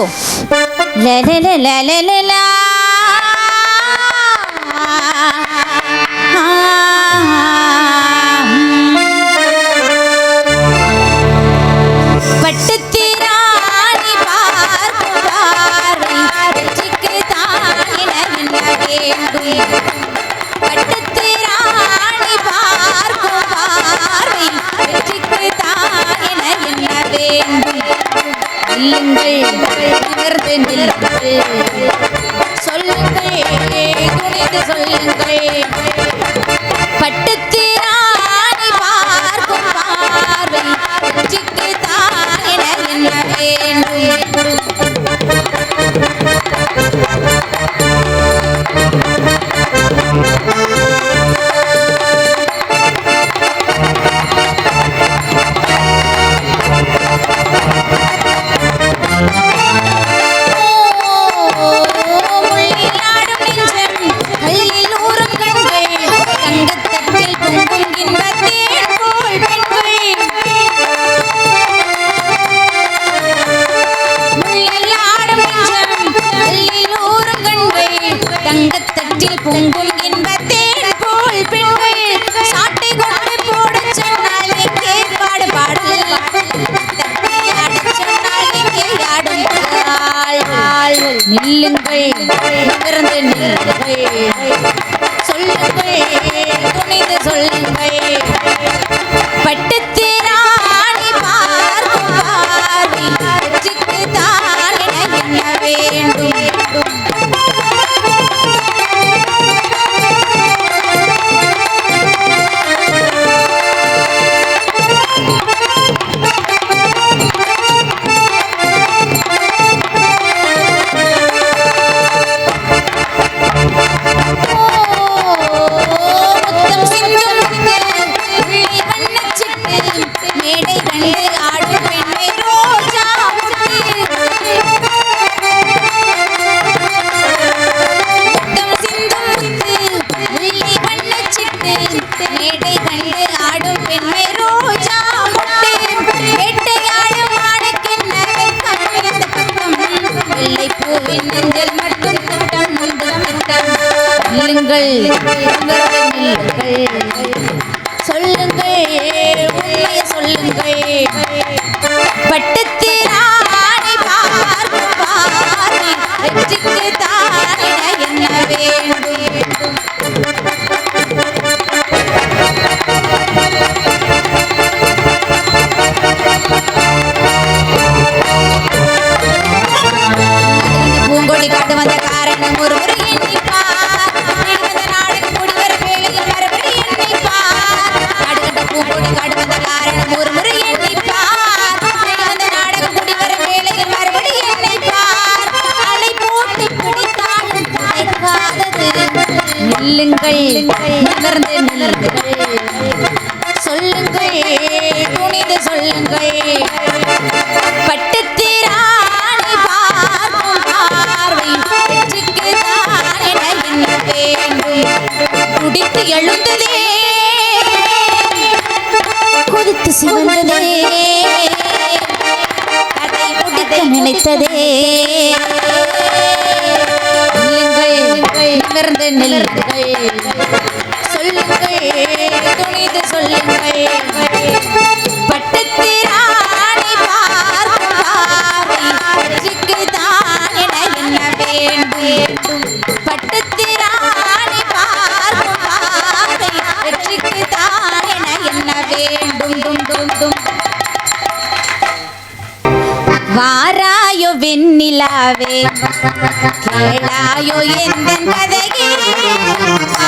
go。来来来来来来。पट्ट சொல்லுங்கள். சொல்லுங்கள். பட்டத்தில் சிவந்ததே. நினைத்ததே. நிமிர்ந்து நில்லுங்கள். சொல்லுங்கள் துணிந்து சொல்லுங்கள். பட்டத்திரா வெண்ணிலாவே. கேளாயோ எந்த கதையே?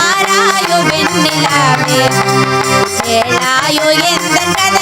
ஆராயோ வெண்ணிலாவே. கேளாயோ எந்த கதை?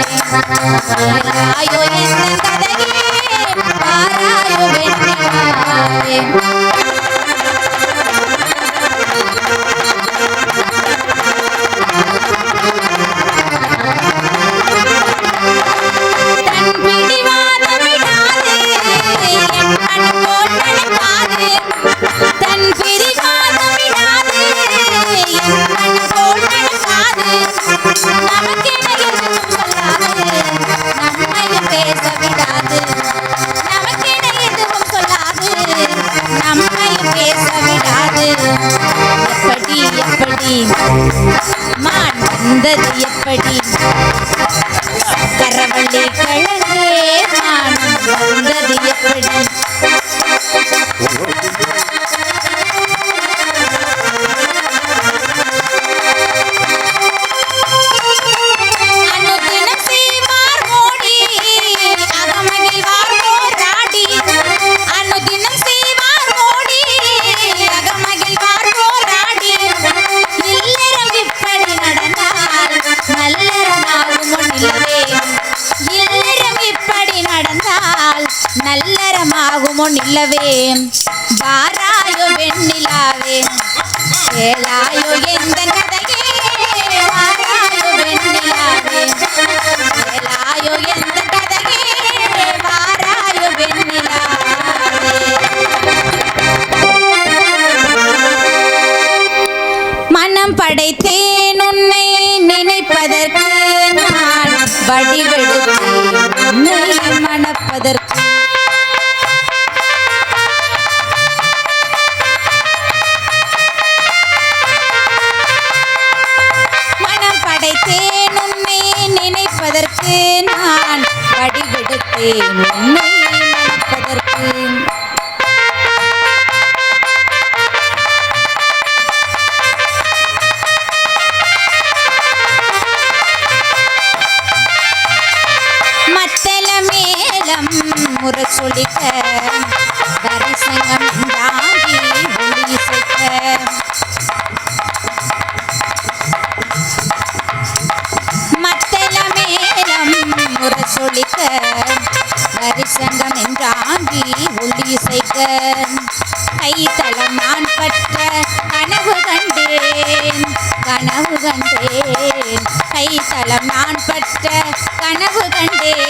Thank you. மாண்டது எப்படி அல்லவே பாராயோ வெண்ணிலாவே ஏழாயோ எந்த ஒழிக்க வரிசங்கம் என்றாங்கி ஒளி இசைக்க. கைத்தளம் நான் பற்ற கனவு கண்டேன் கனவு கண்டேன். கைத்தளம் நான் பற்ற கனவு கண்டேன்.